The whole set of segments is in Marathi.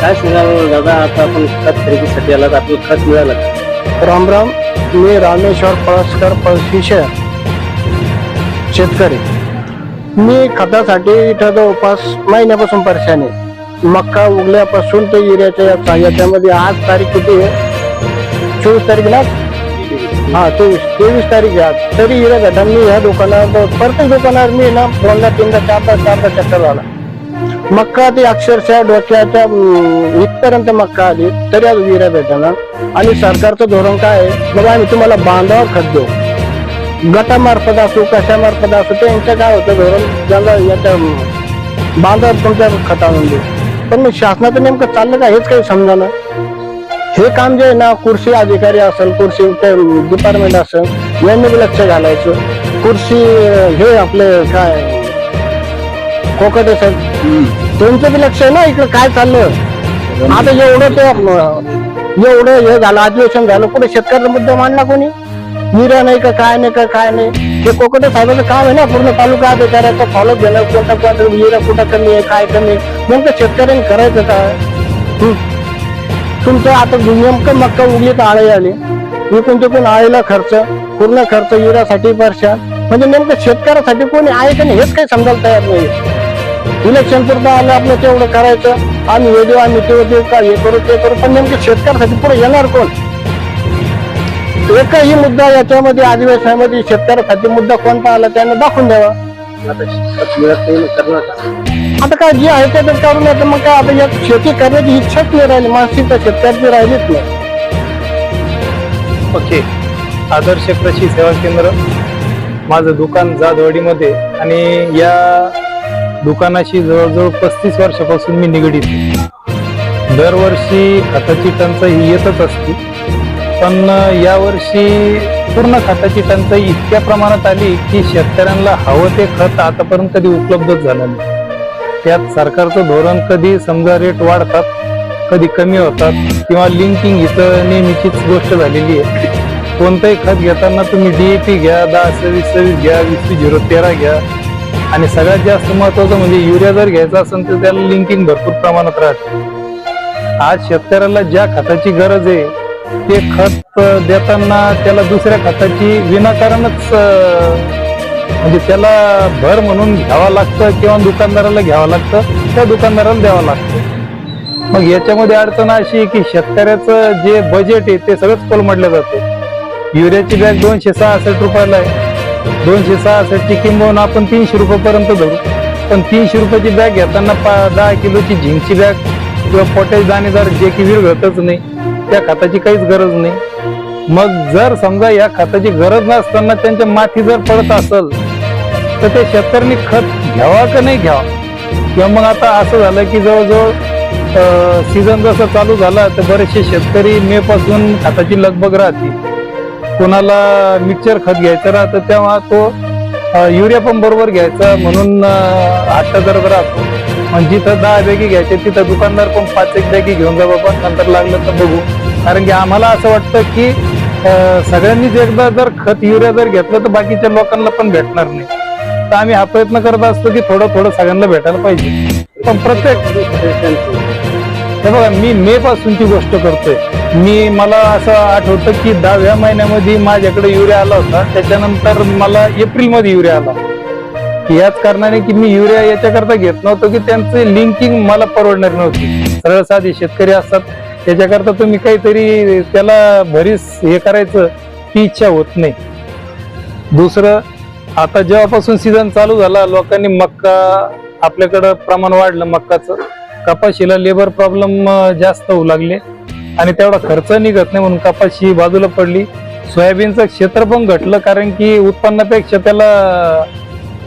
काय सांगाल दादा आता आपण खत खरेदीसाठी आलात आपलं खत मिळालं. राम राम मी रामेश्वर पळसकर पळशी शेतकरी. मी खतासाठी इथं जवळपास महिन्यापासून परेशान आहे. मक्का उगल्यापासून ते युरियाच्या याचा- याच्यामध्ये आज तारीख किती आहे? चोवीस तारीख ना? हा चोवीस. तेवीस तारीख आहे आज. तरी हिरा घटा मी ह्या दुकानात प्रत्येक दुकानावर मी ना दोनदा तीनदा चारदा चारदा चक्कर झाला मक्का ती अक्षरशः डोक्याच्या इथपर्यंत मक्का आली तरी आज विरा भेटणार आणि सरकारचं धोरण काय आहे? बघा आम्ही तुम्हाला बांधावर खत देऊ. गटामार्फत असो कशामार्फत असो त्यांचं काय होतं? धोरण ज्याला याच्या बांधावर तुमच्या खत आणून देऊ? पण मग शासनाचं नेमकं चाललं का? हेच काही समजा हे काम जे आहे ना कृषी अधिकारी असेल कृषी डिपार्टमेंट असेल यांनी बी लक्ष घालायचं. कृषी हे आपले काय कोकटे साहेब त्यांचं बी लक्ष आहे ना इकडे काय चाललं आता एवढं ते एवढं हे झालं अधिवेशन झालं कुठे शेतकऱ्याचा मुद्दा मांडला कोणी? मिरा नाही का काय नाही का काय नाही. हे कोकण साहेबाचं काम आहे ना पूर्ण तालुका अधिकाऱ्याचं फॉलो घेणं कोणता कोणता विरा कुठं कमी आहे काय कमी आहे. नेमकं शेतकऱ्यांनी करायचं काय तुमचं आता नेमकं मक्का उगलीत तर आळी आली. इकून तिकून आळीला खर्च पूर्ण खर्च युरासाठी वर्षा म्हणजे नेमकं शेतकऱ्यासाठी कोणी आहे का नाही हेच काही समजायला तयार नाही इलेक्शन पुरतं आलं आपलं तेवढं करायचं. आम्ही हे देऊ आम्ही ते देऊ का हे करू ते करू. पण नेमकं शेतकऱ्यासाठी पुढे येणार कोण? एकही मुद्दा याच्यामध्ये अधिवेशनामध्ये शेतकऱ्यासाठी मुद्दा कोणता आला त्यांना दाखवून द्यावा. आता काय जे आहे ते तर करून येतं मग काय आता यात शेती करण्याची इच्छाच नाही राहिली मानसिकता शेतकऱ्याची राहिलीच नाही. ओके. आदर्श कृषी सेवा केंद्र माझं दुकान जाधवाडीमध्ये आणि या दुकानाशी जवळजवळ पस्तीस वर्षापासून मी निगडीत. दरवर्षी खताची टंचाई ही येतच असते. पण यावर्षी पूर्ण खताची टंचाई इतक्या प्रमाणात आली की शेतकऱ्यांना हवं ते खत आतापर्यंत कधी उपलब्धच झालं नाही. त्यात सरकारचं धोरण कधी समजा रेट वाढतात कधी कमी होतात किंवा लिंकिंग इथं नेहमीचीच गोष्ट झालेली आहे. कोणतंही खत घेताना तुम्ही डी ए पी घ्या दहा सव्वीस सव्वीस घ्या वीस वीस झिरो तेरा घ्या. आणि सगळ्यात जास्त महत्वाचं म्हणजे युरिया जर घ्यायचा असेल तर त्याला लिंकिंग भरपूर प्रमाणात राहते. आज शेतकऱ्याला ज्या खताची गरज आहे ते खत देताना त्याला दुसऱ्या खताची विनाकारणच म्हणजे त्याला भर म्हणून घ्यावं लागतं किंवा दुकानदाराला घ्यावं लागतं त्या दुकानदाराला द्यावं लागतं. मग याच्यामध्ये अडचण अशी आहे की शेतकऱ्याचं जे बजेट आहे ते सगळंच कोलमडलं जातं. युरियाची बॅग दोनशे सहासष्ट रुपयाला आहे. दोनशे सहासष्टची किंमत आपण तीनशे रुपयापर्यंत धरू. पण तीनशे रुपयाची बॅग घेताना पा- दहा किलोची झिंकची बॅग किंवा पोटॅश दाणेदार जे की विरघळतच नाही. त्या खताची काहीच गरज नाही. मग जर समजा या खताची गरज नसताना त्यांच्या माती जर पडत असेल तर ते शेतकऱ्यांनी खत घ्यावा का नाही घ्यावा? किंवा मग आता असं झालं की जवळजवळ सीझन जसं चालू झाला तर बरेचसे शेतकरी मे पासून खताची लगबग राहते. कोणाला मिक्सर खत घ्यायचं राहतं तेव्हा तो युरिया पण बरोबर घ्यायचा म्हणून आत्ता हट्ट करत राहतो. मग जिथं दहा बॅगी घ्यायचे तिथं दुकानदार पण पाच एक बॅगी घेऊन जा बाबा नंतर लागलं तर बघू. कारण की आम्हाला असं वाटतं की सगळ्यांनीच एकदा जर खत युरिया जर घेतलं तर बाकीच्या लोकांना पण भेटणार नाही. तर आम्ही हा प्रयत्न करत असतो की थोडं थोडं सगळ्यांना भेटायला पाहिजे. पण प्रत्येक हे बघा मी मे पासूनची गोष्ट करतोय. मी मला असं आठवतं की दहाव्या महिन्यामध्ये माझ्याकडे युरिया आला होता. त्याच्यानंतर मला एप्रिलमध्ये युरिया आला. याच कारणाने की मी युरिया याच्याकरता घेत नव्हतो की त्यांची लिंकिंग मला परवडणार नव्हती. सरळ साधी शेतकरी असतात त्याच्याकरता तुम्ही काहीतरी त्याला भरीस हे करायचं ती इच्छा होत नाही. दुसरं आता जेव्हापासून सीझन चालू झाला लोकांनी मक्का आपल्याकडं प्रमाण वाढलं मक्काचं कपाशीला लेबर प्रॉब्लेम जास्त होऊ लागले. आणि तेवढा खर्च निघत नाही म्हणून कपाशी बाजूला पडली. सोयाबीनचं क्षेत्र पण घटलं कारण की उत्पन्नापेक्षा त्याला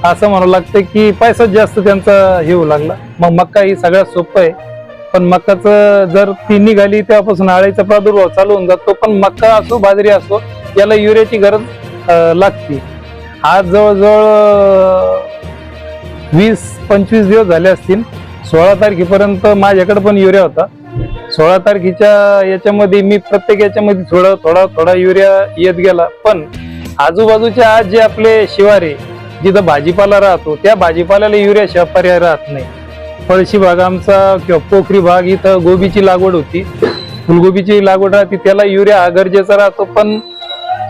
असं म्हणावं लागतं की पैसा जास्त त्यांचा हे होऊ लागला. मग मक्का ही सगळ्यात सोपं आहे. पण मक्काचं जर ती निघाली तेव्हापासून आळीचा प्रादुर्भाव चालू होऊन जातो. पण मक्का असो बाजरी असो याला युरियाची गरज लागते. आज जवळजवळ वीस पंचवीस दिवस झाले असतील. सोळा तारखेपर्यंत माझ्याकडे पण युरिया होता. सोळा तारखेच्या याच्यामध्ये मी प्रत्येक याच्यामध्ये थोडं थोडा थोडा युरिया येत गेला. पण आजूबाजूच्या आज जे आपले शिवारे जिथं भाजीपाला राहतो त्या भाजीपाल्याला युरियाशिवाय पर्याय राहत नाही. फळशी भाग आमचा किंवा पोखरी भाग इथं गोबीची लागवड होती. फुलगोबीची लागवड राहते त्याला युरिया हा गरजेचा राहतो. पण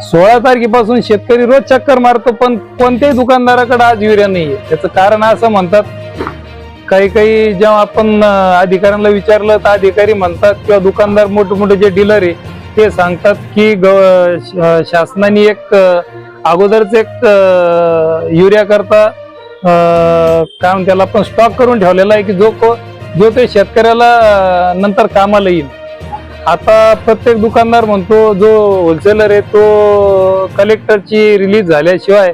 सोळा तारखेपासून शेतकरी रोज चक्कर मारतो पण कोणत्याही दुकानदाराकडे आज युरिया नाहीये. त्याचं कारण असं म्हणतात काही काही जेव्हा आपण अधिकाऱ्यांना विचारलं तर अधिकारी म्हणतात किंवा दुकानदार मोठे मोठे जे डीलर आहे ते सांगतात की ग श- शासनाने एक अगोदरच एक युरिया करता काय म्हणते त्याला पण स्टॉक करून ठेवलेला आहे की जो को- जो ते शेतकऱ्याला नंतर कामाला येईल. आता प्रत्येक दुकानदार म्हणतो जो होलसेलर आहे तो कलेक्टरची रिलीज झाल्याशिवाय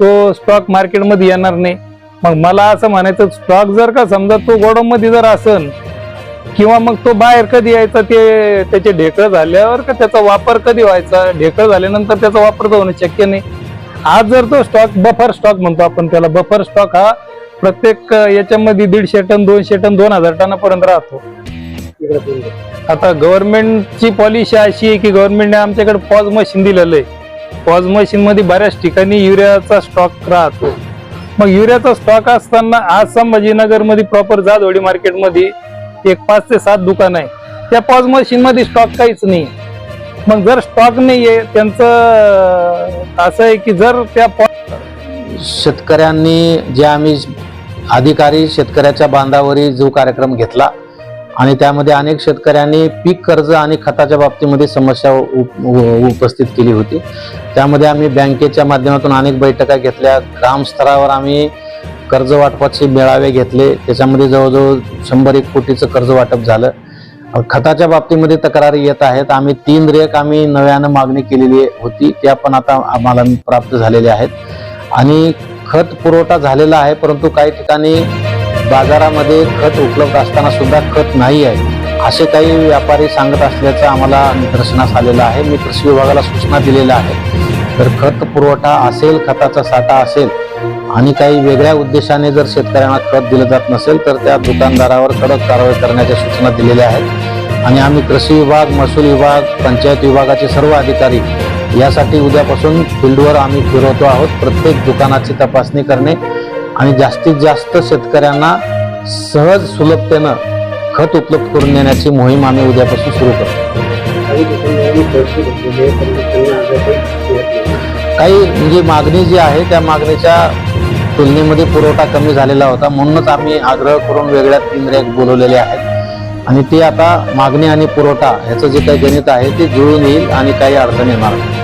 तो स्टॉक मार्केटमध्ये येणार नाही. मग मला असं म्हणायचं स्टॉक जर का समजा तो गोडाऊनमध्ये जर असन किंवा मग तो बाहेर कधी यायचा ते त्याचे ढेकळ झाल्यावर का त्याचा वापर कधी व्हायचा? ढेकळ झाल्यानंतर त्याचा वापर तर होणं शक्य नाही. आज जर तो स्टॉक बफर स्टॉक म्हणतो आपण त्याला बफर स्टॉक हा प्रत्येक याच्यामध्ये दीडशे टन दोनशे टन दोन हजार टनापर्यंत राहतो. आता गव्हर्नमेंटची पॉलिसी अशी आहे की गव्हर्नमेंटने आमच्याकडे पॉज मशीन दिलेलं आहे. पॉज मशीन मध्ये बऱ्याच ठिकाणी युरियाचा स्टॉक राहतो. मग युरियाचा स्टॉक असताना आज संभाजीनगरमध्ये प्रॉपर जादवाडी मार्केटमध्ये एक पाच ते सात दुकान आहे. त्या पॉज मशीनमध्ये स्टॉक काहीच नाही मग जर स्टॉक नाही आहे त्यांचं असं आहे की जर त्या शेतकऱ्यांनी जे आम्ही अधिकारी शेतकऱ्याच्या बांधावरी जो कार्यक्रम घेतला आणि त्यामध्ये अनेक शेतकऱ्यांनी पीक कर्ज आणि खताच्या बाबतीमध्ये समस्या उप- उपस्थित केली होती. त्यामध्ये आम्ही बँकेच्या माध्यमातून अनेक बैठका घेतल्या. ग्रामस्तरावर आम्ही कर्ज वाटपाचे मेळावे घेतले. त्याच्यामध्ये जवळजवळ शंभर एक कोटीचं कर्ज वाटप झालं. खताच्या बाबतीमध्ये तक्रारी येत आहेत. आम्ही तीन रेक आम्ही नव्यानं मागणी केलेली होती. त्या पण आता आम्हाला प्राप्त झालेल्या आहेत. आणि खत पुरवठा झालेला आहे परंतु काही ठिकाणी बाजारामध्ये खत उपलब्ध असताना सुद्धा खत नाही आहे. असे काही व्यापारी सांगत असल्याचं आम्हाला निदर्शनास आलेलं आहे. मी कृषी विभागाला सूचना दिलेल्या आहेत. तर खत पुरवठा असेल खताचा साठा असेल आणि काही वेगळ्या उद्देशाने जर शेतकऱ्यांना खत दिलं जात नसेल तर त्या दुकानदारावर कडक कारवाई करण्याच्या सूचना दिलेल्या आहेत. आणि आम्ही कृषी विभाग महसूल विभाग पंचायत विभागाचे सर्व अधिकारी यासाठी उद्यापासून फील्डवर आम्ही फिरवतो आहोत. प्रत्येक दुकानाची तपासणी करणे आणि जास्तीत जास्त शेतकऱ्यांना सहज सुलभतेनं खत उपलब्ध करून देण्याची मोहीम आम्ही उद्यापासून सुरू करतो. काही म्हणजे मागणी जी आहे त्या मागणीच्या तुलनेमध्ये पुरवठा कमी झालेला होता. म्हणूनच आम्ही आग्रह करून वेगळ्या तीन रॅक बोलवलेले आहेत. आणि ते आता मागणी आणि पुरवठा ह्याचं जे काही गणित आहे ते जुळून येईल आणि काही अडचण येणार नाही.